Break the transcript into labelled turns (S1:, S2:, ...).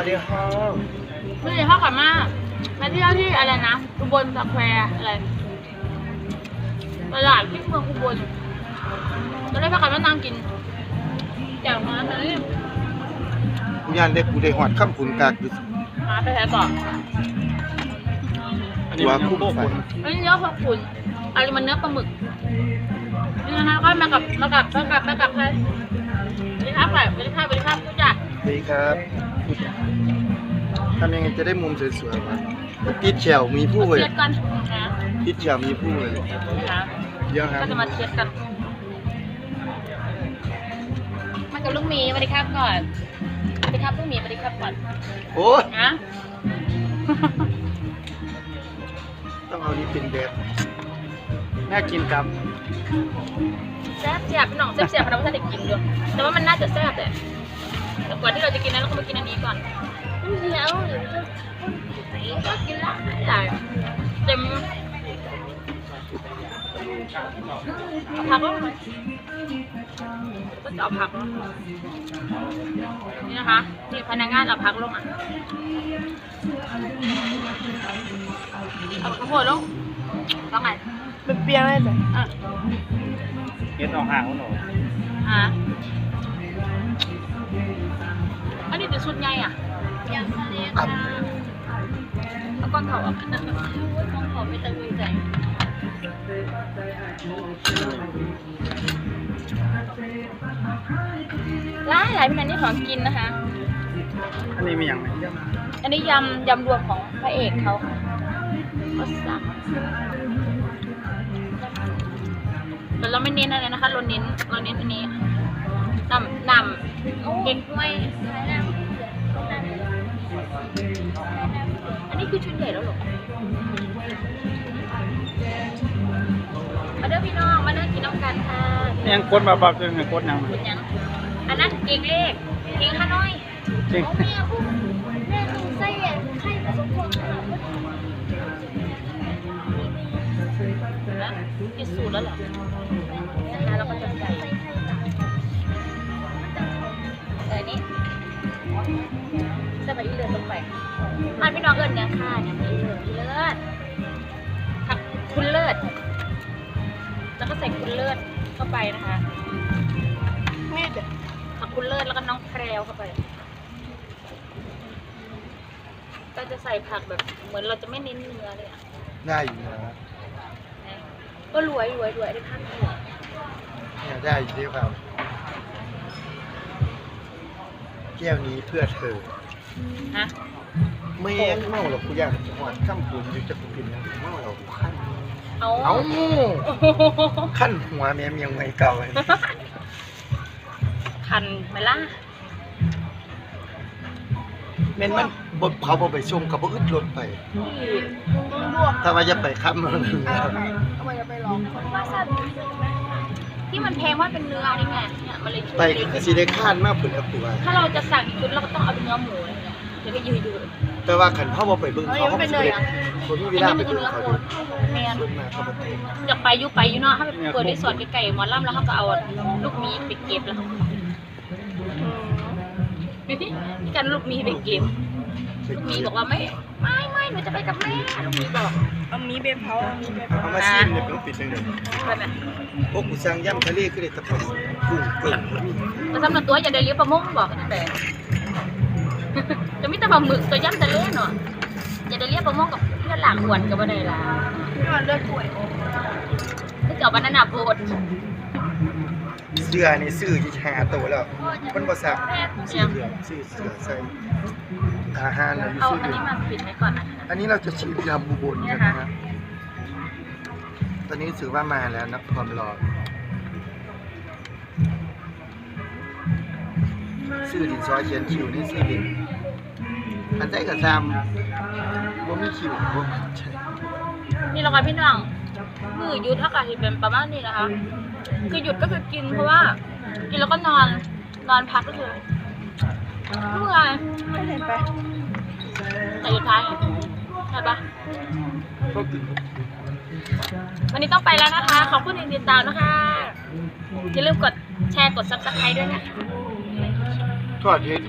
S1: วัสดีครับ
S2: ไม่ได้เข้ากันมากมาเที่ยวที่อะไรนะอุบลสแควร์อะไรตลาดที่เมืองอุบลก็ได้พากันมานั่งกินอย่างนั้นเลย
S1: กูยานได้กูได้หอดข้ามขุนกากอยู่
S2: มาไปแท้ก่อน
S1: ตัวคุ้มไฟ
S2: อันนี้เนื้อผักขุนอันนี้มันเนื้อปลาหมึกนี่นะคะก็มากับมากับมากับมากับใครสวัสดีครับสวัสดีครับสวัสดีครับทุกอย่าง
S1: สวัสดีครับ ทำยังไงจะได้มุมสวยๆวะติดแฉวมีผู้
S2: มา
S1: เลย
S2: เทียดกันนะ
S1: ติดแฉวมีผู้เลย
S2: นะคะ
S1: เยอะครับ
S2: ก็จะมาเทียดกัน มากับลูกหมีสวัสดีครับก่อนสวัสดีครับลูกหมีสวัสดีครับก่อน
S1: โอ้ย
S2: นะ
S1: ต้องเอานี้เป็นแบบน่ากินครับ
S2: แซ่บเสียบพี่น้องแซ่บเสียบเราไม่ทันได้กินด้วยแต่ว่ามัน ก่อนที่เราจะกินนั้นเราก็มากินอันนี้ก่อนเดี๋ยวก็กินละหลายเต็มเอาผักก็ก็จะเอาผักลงนี่นะคะนี่พนักงานเอาผักลงอะเอาข้าวโพดลงว่าไง
S3: มันเปรี้ยวเลยจ้ะ
S2: อะ
S4: เฮ็ดออกห่างเขาหน่อย
S2: ฮะอันนี้จะชุดใหญ่อะยังทะเลค่ะเอาก้อนเขาอะก้อนเขาไม่ตั้งใจร้านหลายเป็นอันนี้ของกินนะคะ
S4: อันนี้มีอย่างไร
S2: อันนี้ยำยำรวมของพระเอกเขาค่ะเขาสั่งแต่ เราไม่เน้นอะไรนะคะ เราเน้นเราเน้นอันนี้นำนำเก๊กห้วยอันนี้คือชุดใหญ่แล้วเหรอมาเด้อพี่น้อง มาเด้อกินน้ำกันค่ะ
S4: ยังกดมาปรับยังกดยัง
S2: คุณยังอันนั้นเก๊กเลขเก๊กข้าน้อย
S4: จริง
S3: แม่พูดแม่ดูไส้อะไข่ผสมผง ค่ะ
S2: แล้วพิสูจน์แล้วเหรอนะคะเราก็จะใส่ใส่นี่ใส่ไปที่เลือดลงไปอันพี่น้องเอิญเนี่ยค่ะเนี่ยพี่เลือดพี่เลือดผักคุณเลือดแล้วก็ใส่คุณเลือดเข้าไปนะคะ
S3: แม่เด็ก
S2: ผักคุณเลือดแล้วก็น้องแพรวเข้าไปก็จะใส่ผักแบบเหมือนเราจะไม่เน้นเนื้อเลยอะ
S1: ได้อยู่นะ
S2: ก็รวยรวยรวยได้ข้างหัว
S1: เนี่ยได้อยู่เดียวครับแก้วนี้เพื่อเธอ
S2: ฮะ
S1: ไม่เมาหรอกกูอยากหอดข้ามขุนอยู่จะกูกินนะเมาหรอกขั้น
S2: เอา
S1: เอาขั้นหัวแม่เมียงไม่เก่าเลย
S2: คันไหมล่ะ
S1: แม่นมัน บนเขาบอไปส่งเขาบอึดรถไป
S3: ลวก
S1: ถ้าว่าจะไปข้ามมัน
S3: เอาไปเอาไปไปลอง
S2: วาซาบิที่มันแพงว่าเป็นเนื้อนี่ไงเนี่ยมันเลยชุด
S1: ไป
S2: เล็ก
S1: สิได้ข้านมากผุนกับตัว
S2: ถ้าเราจะสั่งอีกชุดเราก็ต้องเอาเป็นเนื้อหมูเลยเนี่ยเดี๋ยวก็ยืดยืด
S1: แต่ว่าขันเขาบอไปเบิ่ง
S3: เอา
S1: เขา
S3: ยัง
S1: เขา
S3: ไม่
S1: ไม่
S3: เป็น
S1: ได้
S3: เลยอะ
S1: คนมี
S2: อัน
S1: เว
S2: นี้
S1: ลา
S2: มั
S1: ไป
S2: นคือ
S1: เบิ่ง
S2: เนื้อ
S1: เขา
S2: โค
S1: ดู
S2: ตรแมน
S1: ชุดมาเขาบ่เต็ม
S2: อยากไปอยุไปอยู่เนาะถ้าไปเปิดรีสอร์ทไก่ๆหมอลำแล้วเขาก็เอาลูกหมีไปเก็บแล้วพี่ กันลูกหมีไปเก็บลูกหมีบอกว่าไม่ไม่ไม่หนูจะไปกับแม่ลูกหมีบอก
S3: เอามีเบเผาเอามีเบเผา
S1: เอามาซิมเนี่ยเป็นปิดเลยเนี่ย
S2: ไปไหม
S1: พวกกูสั่งย่ำทะเลคือได้ตะปบกุ้งเปิ่ง
S2: แต่สำหรับตัวอย่าได้เลี้ยงปลาหมงบอกแต่จะมีแต่ปลาหมึกตัวย่ำทะเลเนาะอย่าได้เลี้ยงปลาหมงกับเพื่อนหลากหวนกับบ่ได้ล่ะ
S3: ไม่ว่าเลือดป่วย
S2: ถ้าเกิดวันนั้นน่ะโพด
S1: เสื้อนี่ซื้อที่หาตัวแล้ว มันบ่สักซื้อเหลืองซื้อเสื้อใส่อาหารน่ะอยู่
S2: เอา
S1: ซื้อ
S2: อัน
S1: เหลื
S2: นี้
S1: อง
S2: มาปิดไว้ก่อนนะคะ
S1: อันนี้เราจะชิมยำบุบลกันนะฮะตอนนี้ถือว่ามาแล้วนะความรอซื้อดินซอยเขียนคิวนี่ซื้อดินอันใจกับซามว่ามีคิวบ่มีใช่
S2: นี่แหละค่ะพี่น้องมือหยุดถ้าเกิดเห็นเป็นประมาณนี้นะคะ คือหยุดก็คือกินเพราะว่า กินแล้วก็นอนนอนพักก็คือเมื่อย
S3: ไม่เห็นไป
S2: แต่สุดท้ายอะใช่ปะวันนี้ต้องไปแล้วนะคะ ขอบคุณที่ติดตามนะคะ อย่าลืมกดแชร์กด subscribe ด้วยนะคะ
S1: ทอดเห็ด